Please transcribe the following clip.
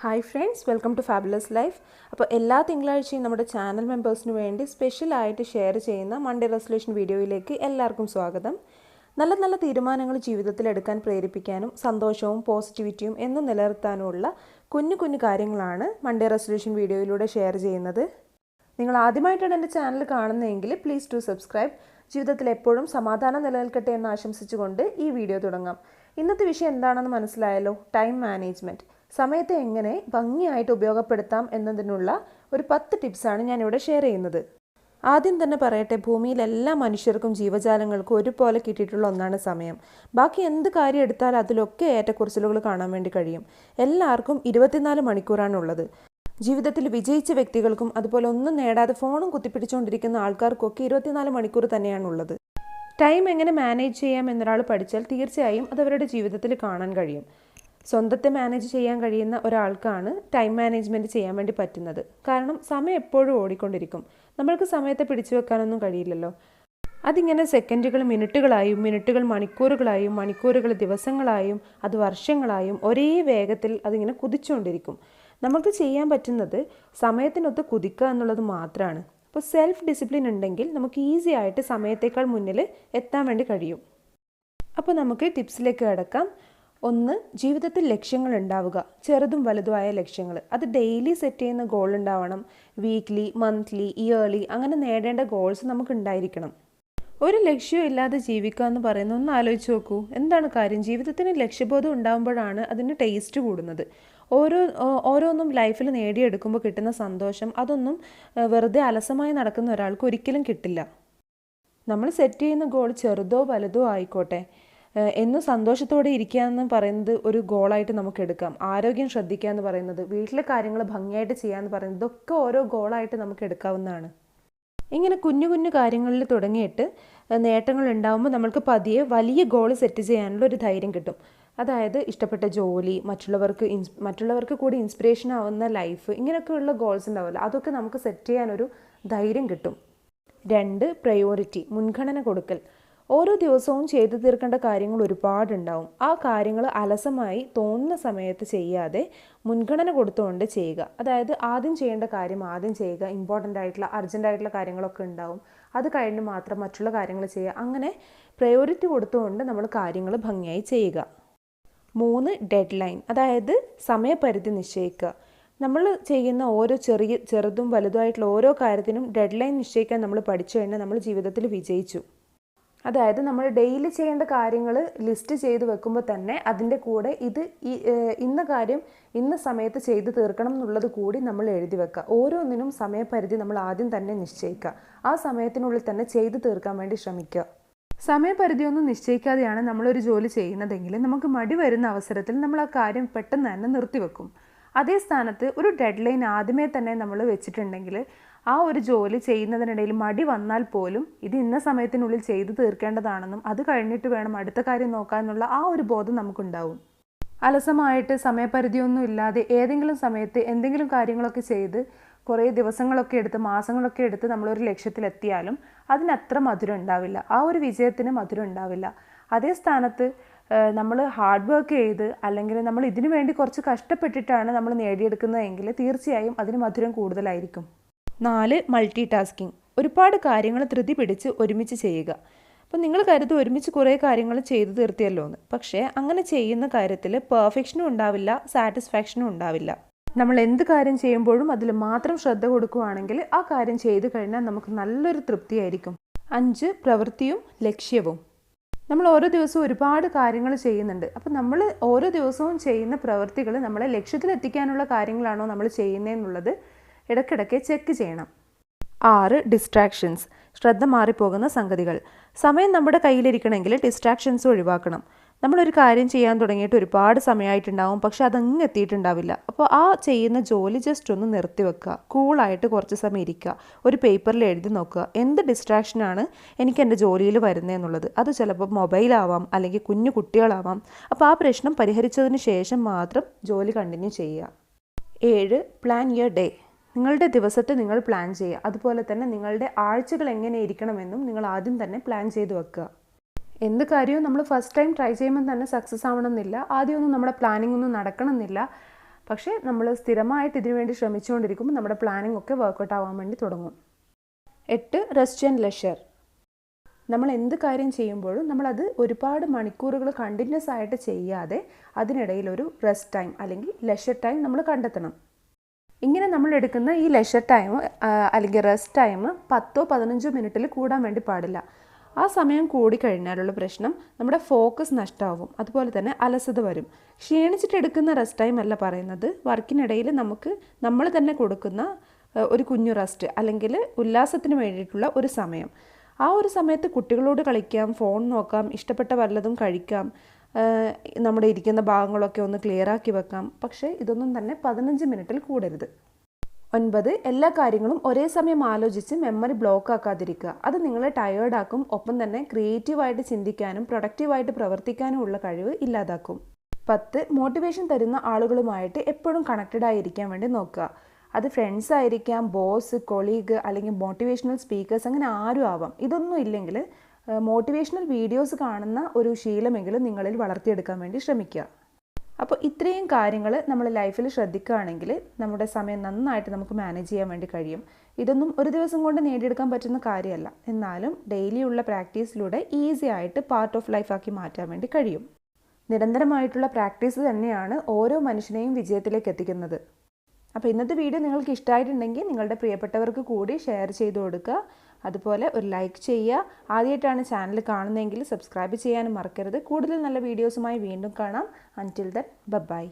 Hi friends welcome to fabulous life അപ്പോൾ എല്ലാ തിങ്കളാഴ്ചയും നമ്മുടെ ചാനൽ മെമ്പേഴ്സിന് വേണ്ടി സ്പെഷ്യലായിട്ട് ഷെയർ ചെയ്യുന്ന മൺഡേ റെസൊല്യൂഷൻ വീഡിയോയിലേക്ക് എല്ലാവർക്കും സ്വാഗതം. നല്ല നല്ല തീരുമാനങ്ങൾ ജീവിതത്തിൽ എടുക്കാൻ പ്രേരിപ്പിക്കാനും സന്തോഷവും പോസിറ്റിവിറ്റിയും എന്നും നിലനിർത്താനുമുള്ള കുഞ്ഞു കുഞ്ഞു കാര്യങ്ങളാണ് മൺഡേ റെസൊല്യൂഷൻ വീഡിയോയിലൂടെ ഷെയർ ചെയ്യുന്നത്. നിങ്ങൾ ആദ്യമായിട്ടാണ് എന്റെ ചാനൽ കാണുന്നതെങ്കിൽ പ്ലീസ് ടു സബ്സ്ക്രൈബ് ജീവിതത്തിൽ എപ്പോഴും സമാധാനം നിലനിൽക്കട്ടെ എന്ന് ആശംസിച്ചുകൊണ്ട് ഈ വീഡിയോ തുടങ്ങാം. ഇന്നത്തെ വിഷയം എന്താണെന്ന് മനസ്സിലായല്ലോ? ടൈം മാനേജ്മെന്റ് സമയത്തെ എങ്ങനെ ഭംഗിയായിട്ട് ഉപയോഗപ്പെടുത്താം എന്നതിനുള്ള ഒരു പത്ത് ടിപ്സാണ് ഞാനിവിടെ ഷെയർ ചെയ്യുന്നത്. ആദ്യം തന്നെ പറയട്ടെ ഭൂമിയിൽ എല്ലാ മനുഷ്യർക്കും ജീവജാലങ്ങൾക്കും ഒരുപോലെ കിട്ടിയിട്ടുള്ള ഒന്നാണ് സമയം. ബാക്കി എന്ത് കാര്യം എടുത്താൽ അതിലൊക്കെ ഏറ്റക്കുറച്ചിലുകൾ കാണാൻ വേണ്ടി കഴിയും. എല്ലാവർക്കും ഇരുപത്തിനാല് മണിക്കൂറാണ് ഉള്ളത്. ജീവിതത്തിൽ വിജയിച്ച വ്യക്തികൾക്കും അതുപോലെ ഒന്നും നേടാതെ ഫോണും കുത്തിപ്പിടിച്ചുകൊണ്ടിരിക്കുന്ന ആൾക്കാർക്കൊക്കെ ഇരുപത്തിനാല് മണിക്കൂർ തന്നെയാണുള്ളത് ടൈം എങ്ങനെ മാനേജ് ചെയ്യാം എന്നൊരാൾ പഠിച്ചാൽ തീർച്ചയായും അത് അവരുടെ ജീവിതത്തിൽ കാണാൻ കഴിയും. സ്വന്തത്തെ മാനേജ് ചെയ്യാൻ കഴിയുന്ന ഒരാൾക്കാണ് ടൈം മാനേജ്മെന്റ് ചെയ്യാൻ വേണ്ടി പറ്റുന്നത്. കാരണം സമയം എപ്പോഴും ഓടിക്കൊണ്ടിരിക്കും. നമ്മൾക്ക് സമയത്തെ പിടിച്ചു വെക്കാനൊന്നും കഴിയില്ലല്ലോ. അതിങ്ങനെ സെക്കൻഡുകൾ മിനിറ്റുകളായും മിനിറ്റുകൾ മണിക്കൂറുകളായും മണിക്കൂറുകൾ ദിവസങ്ങളായും അത് വർഷങ്ങളായും ഒരേ വേഗത്തിൽ അതിങ്ങനെ കുതിച്ചുകൊണ്ടിരിക്കും. നമുക്ക് ചെയ്യാൻ പറ്റുന്നത് സമയത്തിനൊത്ത് കുതിക്കുക എന്നുള്ളത് മാത്രമാണ് അപ്പോൾ സെൽഫ് ഡിസിപ്ലിൻ ഉണ്ടെങ്കിൽ നമുക്ക് ഈസി ആയിട്ട് സമയത്തേക്കാൾ മുന്നിൽ എത്താൻ വേണ്ടി കഴിയും. അപ്പോൾ നമുക്ക് ടിപ്സിലേക്ക് കിടക്കാം. ഒന്ന് ജീവിതത്തിൽ ലക്ഷ്യങ്ങൾ ഉണ്ടാവുക. ചെറുതും വലുതുമായ ലക്ഷ്യങ്ങൾ. അത് ഡെയിലി സെറ്റ് ചെയ്യുന്ന ഗോൾ ഉണ്ടാവണം. വീക്ക്ലി മന്ത്ലി ഇയർലി അങ്ങനെ നേടേണ്ട ഗോൾസ് നമുക്ക് ഉണ്ടായിരിക്കണം. ഒരു ലക്ഷ്യവും ഇല്ലാതെ ജീവിക്കുക എന്ന് പറയുന്ന ഒന്ന് ആലോചിച്ച് നോക്കൂ. എന്താണ് കാര്യം? ജീവിതത്തിന് ലക്ഷ്യബോധം ഉണ്ടാകുമ്പോഴാണ് അതിന് ടേസ്റ്റ് കൂടുന്നത്. ഓരോ ഓരോന്നും ലൈഫിൽ നേടിയെടുക്കുമ്പോൾ കിട്ടുന്ന സന്തോഷം അതൊന്നും വെറുതെ അലസമായി നടക്കുന്ന ഒരാൾക്ക് ഒരിക്കലും കിട്ടില്ല. നമ്മൾ സെറ്റ് ചെയ്യുന്ന ഗോൾ ചെറുതോ വലുതോ ആയിക്കോട്ടെ. എന്നും സന്തോഷത്തോടെ ഇരിക്കുക എന്ന് പറയുന്നത് ഒരു ഗോളായിട്ട് നമുക്ക് എടുക്കാം. ആരോഗ്യം ശ്രദ്ധിക്കുക എന്ന് പറയുന്നത് വീട്ടിലെ കാര്യങ്ങൾ ഭംഗിയായിട്ട് ചെയ്യുക എന്ന് പറയുന്നത് ഇതൊക്കെ ഓരോ ഗോളായിട്ട് നമുക്ക് എടുക്കാവുന്നതാണ്. ഇങ്ങനെ കുഞ്ഞു കുഞ്ഞു കാര്യങ്ങളിൽ തുടങ്ങിയിട്ട് നേട്ടങ്ങൾ ഉണ്ടാകുമ്പോൾ നമ്മൾക്ക് പതിയെ വലിയ ഗോൾ സെറ്റ് ചെയ്യാനുള്ള ഒരു ധൈര്യം കിട്ടും. അതായത് ഇഷ്ടപ്പെട്ട ജോലി മറ്റുള്ളവർക്ക് ഇൻസ് മറ്റുള്ളവർക്ക് കൂടി ഇൻസ്പിറേഷൻ ആവുന്ന ലൈഫ് ഇങ്ങനെയൊക്കെയുള്ള ഗോൾസ് ഉണ്ടാവില്ല അതൊക്കെ നമുക്ക് സെറ്റ് ചെയ്യാനൊരു ധൈര്യം കിട്ടും. രണ്ട് പ്രയോറിറ്റി മുൻഗണന കൊടുക്കൽ. ഓരോ ദിവസവും ചെയ്തു തീർക്കേണ്ട കാര്യങ്ങൾ ഒരുപാടുണ്ടാവും. ആ കാര്യങ്ങൾ അലസമായി തോന്നുന്ന സമയത്ത് ചെയ്യാതെ മുൻഗണന കൊടുത്തുകൊണ്ട് ചെയ്യുക. അതായത് ആദ്യം ചെയ്യേണ്ട കാര്യം ആദ്യം ചെയ്യുക. ഇമ്പോർട്ടന്റ് ആയിട്ടുള്ള അർജന്റ് ആയിട്ടുള്ള കാര്യങ്ങളൊക്കെ ഉണ്ടാവും. അത് കഴിഞ്ഞ് മാത്രം മറ്റുള്ള കാര്യങ്ങൾ ചെയ്യുക. അങ്ങനെ പ്രയോറിറ്റി കൊടുത്തുകൊണ്ട് നമ്മൾ കാര്യങ്ങൾ ഭംഗിയായി ചെയ്യുക. മൂന്ന് ഡെഡ് ലൈൻ അതായത് സമയപരിധി നിശ്ചയിക്കുക. നമ്മൾ ചെയ്യുന്ന ഓരോ ചെറിയ ചെറുതും വലുതുമായിട്ടുള്ള ഓരോ കാര്യത്തിനും ഡെഡ് ലൈൻ നിശ്ചയിക്കാൻ നമ്മൾ പഠിച്ചു കഴിഞ്ഞാൽ നമ്മൾ ജീവിതത്തിൽ വിജയിച്ചു. അതായത് നമ്മൾ ഡെയിലി ചെയ്യേണ്ട കാര്യങ്ങൾ ലിസ്റ്റ് ചെയ്ത് വെക്കുമ്പോൾ തന്നെ അതിന്റെ കൂടെ ഇത് ഇന്ന കാര്യം ഇന്ന സമയത്ത് ചെയ്ത് തീർക്കണം എന്നുള്ളത് കൂടി നമ്മൾ എഴുതി വെക്കുക. ഓരോന്നിനും സമയപരിധി നമ്മൾ ആദ്യം തന്നെ നിശ്ചയിക്കുക. ആ സമയത്തിനുള്ളിൽ തന്നെ ചെയ്ത് തീർക്കാൻ വേണ്ടി ശ്രമിക്കുക. സമയപരിധിയൊന്നും നിശ്ചയിക്കാതെയാണ് നമ്മളൊരു ജോലി ചെയ്യുന്നതെങ്കിൽ നമുക്ക് മടി വരുന്ന അവസരത്തിൽ നമ്മൾ ആ കാര്യം പെട്ടെന്ന് തന്നെ നിർത്തിവെക്കും. അതേ സ്ഥാനത്ത് ഒരു ഡെഡ് ലൈൻ ആദ്യമേ തന്നെ നമ്മൾ വെച്ചിട്ടുണ്ടെങ്കിൽ ആ ഒരു ജോലി ചെയ്യുന്നതിനിടയിൽ മടി വന്നാൽ പോലും ഇത് ഇന്ന സമയത്തിനുള്ളിൽ ചെയ്തു തീർക്കേണ്ടതാണെന്നും അത് കഴിഞ്ഞിട്ട് വേണം അടുത്ത കാര്യം നോക്കാനുള്ള ആ ഒരു ബോധം നമുക്കുണ്ടാവും. അലസമായിട്ട് സമയപരിധിയൊന്നും ഇല്ലാതെ ഏതെങ്കിലും സമയത്ത് എന്തെങ്കിലും കാര്യങ്ങളൊക്കെ ചെയ്ത് കുറേ ദിവസങ്ങളൊക്കെ എടുത്ത് മാസങ്ങളൊക്കെ എടുത്ത് നമ്മളൊരു ലക്ഷ്യത്തിലെത്തിയാലും അതിനത്ര മധുരം ഉണ്ടാവില്ല. ആ ഒരു വിജയത്തിന് മധുരം ഉണ്ടാവില്ല. അതേ സ്ഥാനത്ത് നമ്മൾ ഹാർഡ് വർക്ക് ചെയ്ത് അല്ലെങ്കിൽ നമ്മൾ ഇതിനു വേണ്ടി കുറച്ച് കഷ്ടപ്പെട്ടിട്ടാണ് നമ്മൾ നേടിയെടുക്കുന്നതെങ്കിൽ തീർച്ചയായും അതിന് മധുരം കൂടുതലായിരിക്കും. നാല് മൾട്ടി ടാസ്കിങ് ഒരുപാട് കാര്യങ്ങൾ ധൃതി പിടിച്ച് ഒരുമിച്ച് ചെയ്യുക. അപ്പം നിങ്ങൾ കരുതും ഒരുമിച്ച് കുറേ കാര്യങ്ങൾ ചെയ്തു തീർത്തിയല്ലോ എന്ന് പക്ഷേ അങ്ങനെ ചെയ്യുന്ന കാര്യത്തിൽ പെർഫെക്ഷനും ഉണ്ടാവില്ല സാറ്റിസ്ഫാക്ഷനും ഉണ്ടാവില്ല. നമ്മൾ എന്ത് കാര്യം ചെയ്യുമ്പോഴും അതിൽ മാത്രം ശ്രദ്ധ കൊടുക്കുകയാണെങ്കിൽ ആ കാര്യം ചെയ്തു കഴിഞ്ഞാൽ നമുക്ക് നല്ലൊരു തൃപ്തിയായിരിക്കും. അഞ്ച് പ്രവൃത്തിയും ലക്ഷ്യവും. നമ്മൾ ഓരോ ദിവസവും ഒരുപാട് കാര്യങ്ങൾ ചെയ്യുന്നുണ്ട്. അപ്പം നമ്മൾ ഓരോ ദിവസവും ചെയ്യുന്ന പ്രവൃത്തികൾ നമ്മളെ ലക്ഷ്യത്തിലെത്തിക്കാനുള്ള കാര്യങ്ങളാണോ നമ്മൾ ചെയ്യുന്നതെന്നുള്ളത് ഇടയ്ക്കിടയ്ക്ക് ചെക്ക് ചെയ്യണം. ആറ് ഡിസ്ട്രാക്ഷൻസ് ശ്രദ്ധ മാറിപ്പോകുന്ന സംഗതികൾ. സമയം നമ്മുടെ കയ്യിലിരിക്കണമെങ്കിൽ ഡിസ്ട്രാക്ഷൻസ് ഒഴിവാക്കണം. നമ്മളൊരു കാര്യം ചെയ്യാൻ തുടങ്ങിയിട്ട് ഒരുപാട് സമയമായിട്ടുണ്ടാവും പക്ഷെ അതങ്ങ് എത്തിയിട്ടുണ്ടാവില്ല. അപ്പോൾ ആ ചെയ്യുന്ന ജോലി ജസ്റ്റ് ഒന്ന് നിർത്തി വെക്കുക. കൂളായിട്ട് കുറച്ച് സമയം ഇരിക്കുക. ഒരു പേപ്പറിൽ എഴുതി നോക്കുക. എന്ത് ഡിസ്ട്രാക്ഷനാണ് എനിക്ക് എന്റെ ജോലിയിൽ വരുന്നതെന്നുള്ളത് അത് ചിലപ്പോൾ മൊബൈലാവാം അല്ലെങ്കിൽ കുഞ്ഞു കുട്ടികളാവാം. അപ്പോൾ ആ പ്രശ്നം പരിഹരിച്ചതിന് ശേഷം മാത്രം ജോലി കണ്ടിന്യൂ ചെയ്യുക. ഏഴ് പ്ലാൻ യുവർ ഡേ നിങ്ങളുടെ ദിവസത്തെ നിങ്ങൾ പ്ലാൻ ചെയ്യുക. അതുപോലെ തന്നെ നിങ്ങളുടെ ആഴ്ചകൾ എങ്ങനെ ഇരിക്കണമെന്നും നിങ്ങൾ ആദ്യം തന്നെ പ്ലാൻ ചെയ്ത് വെക്കുക. എന്ത് കാര്യവും നമ്മൾ ഫസ്റ്റ് ടൈം ട്രൈ ചെയ്യുമ്പോൾ തന്നെ സക്സസ് ആവണമെന്നില്ല. ആദ്യമൊന്നും നമ്മുടെ പ്ലാനിംഗ് ഒന്നും നടക്കണമെന്നില്ല. പക്ഷേ നമ്മൾ സ്ഥിരമായിട്ട് ഇതിനു വേണ്ടി ശ്രമിച്ചുകൊണ്ടിരിക്കുമ്പോൾ നമ്മുടെ പ്ലാനിംഗ് ഒക്കെ വർക്കൗട്ട് ആവാൻ വേണ്ടി തുടങ്ങും. എട്ട് റെസ്റ്റ് ആൻഡ് ലെഷർ നമ്മൾ എന്ത് കാര്യം ചെയ്യുമ്പോഴും നമ്മളത് ഒരുപാട് മണിക്കൂറുകൾ കണ്ടിന്യൂസ് ആയിട്ട് ചെയ്യാതെ അതിനിടയിൽ ഒരു റെസ്റ്റ് ടൈം അല്ലെങ്കിൽ ലെഷർ ടൈം നമ്മൾ കണ്ടെത്തണം. ഇങ്ങനെ നമ്മൾ എടുക്കുന്ന ഈ ലെഷർ ടൈം അല്ലെങ്കിൽ റെസ്റ്റ് ടൈം പത്തോ പതിനഞ്ചോ മിനിറ്റിൽ കൂടാൻ വേണ്ടി പാടില്ല. ആ സമയം കൂടിക്കഴിഞ്ഞാലുള്ള പ്രശ്നം നമ്മുടെ ഫോക്കസ് നഷ്ടമാവും അതുപോലെ തന്നെ അലസത വരും. ക്ഷീണിച്ചിട്ട് എടുക്കുന്ന റെസ്റ്റ് ടൈം അല്ല പറയുന്നത്. വർക്കിനിടയിൽ നമുക്ക് നമ്മൾ തന്നെ കൊടുക്കുന്ന ഒരു കുഞ്ഞു റെസ്റ്റ് അല്ലെങ്കിൽ ഉല്ലാസത്തിന് വേണ്ടിയിട്ടുള്ള ഒരു സമയം. ആ ഒരു സമയത്ത് കുട്ടികളോട് കളിക്കാം ഫോൺ നോക്കാം ഇഷ്ടപ്പെട്ട വല്ലതും കഴിക്കാം നമ്മുടെ ഇരിക്കുന്ന ഭാഗങ്ങളൊക്കെ ഒന്ന് ക്ലിയർ ആക്കി വെക്കാം. പക്ഷേ ഇതൊന്നും തന്നെ പതിനഞ്ച് മിനിറ്റിൽ കൂടരുത്. ഒൻപത് എല്ലാ കാര്യങ്ങളും ഒരേ സമയം ആലോചിച്ച് മെമ്മറി ബ്ലോക്ക് ആക്കാതിരിക്കുക. അത് നിങ്ങളെ ടയേർഡാക്കും ഒപ്പം തന്നെ ക്രിയേറ്റീവായിട്ട് ചിന്തിക്കാനും പ്രൊഡക്റ്റീവായിട്ട് പ്രവർത്തിക്കാനും ഉള്ള കഴിവ് ഇല്ലാതാക്കും. പത്ത് മോട്ടിവേഷൻ തരുന്ന ആളുകളുമായിട്ട് എപ്പോഴും കണക്റ്റഡ് ആയിരിക്കാൻ വേണ്ടി നോക്കുക. അത് ഫ്രണ്ട്സ് ആയിരിക്കാം ബോസ് കൊളീഗ് അല്ലെങ്കിൽ മോട്ടിവേഷണൽ സ്പീക്കേഴ്സ് അങ്ങനെ ആരും ആവാം. ഇതൊന്നും ഇല്ലെങ്കിൽ മോട്ടിവേഷണൽ വീഡിയോസ് കാണുന്ന ഒരു ശീലമെങ്കിലും നിങ്ങളിൽ വളർത്തിയെടുക്കാൻ വേണ്ടി ശ്രമിക്കുക. അപ്പോൾ ഇത്രയും കാര്യങ്ങൾ നമ്മൾ ലൈഫിൽ ശ്രദ്ധിക്കുകയാണെങ്കിൽ നമ്മുടെ സമയം നന്നായിട്ട് നമുക്ക് മാനേജ് ചെയ്യാൻ വേണ്ടി കഴിയും. ഇതൊന്നും ഒരു ദിവസം കൊണ്ട് നേടിയെടുക്കാൻ പറ്റുന്ന കാര്യമല്ല. എന്നാലും ഡെയിലിയുള്ള പ്രാക്ടീസിലൂടെ ഈസി ആയിട്ട് പാർട്ട് ഓഫ് ലൈഫാക്കി മാറ്റാൻ വേണ്ടി കഴിയും. നിരന്തരമായിട്ടുള്ള പ്രാക്ടീസ് തന്നെയാണ് ഓരോ മനുഷ്യനെയും വിജയത്തിലേക്ക് എത്തിക്കുന്നത്. അപ്പോൾ ഇന്നത്തെ വീഡിയോ നിങ്ങൾക്ക് ഇഷ്ടമായിട്ടുണ്ടെങ്കിൽ നിങ്ങളുടെ പ്രിയപ്പെട്ടവർക്ക് കൂടി ഷെയർ ചെയ്ത് കൊടുക്കുക. അതുപോലെ ഒരു ലൈക്ക് ചെയ്യുക. ആദ്യമായിട്ടാണ് ചാനൽ കാണുന്നതെങ്കിൽ സബ്സ്ക്രൈബ് ചെയ്യാനും മറക്കരുത്. കൂടുതൽ നല്ല വീഡിയോസുമായി വീണ്ടും കാണാം. അന്റിൽ ദൻ ബൈ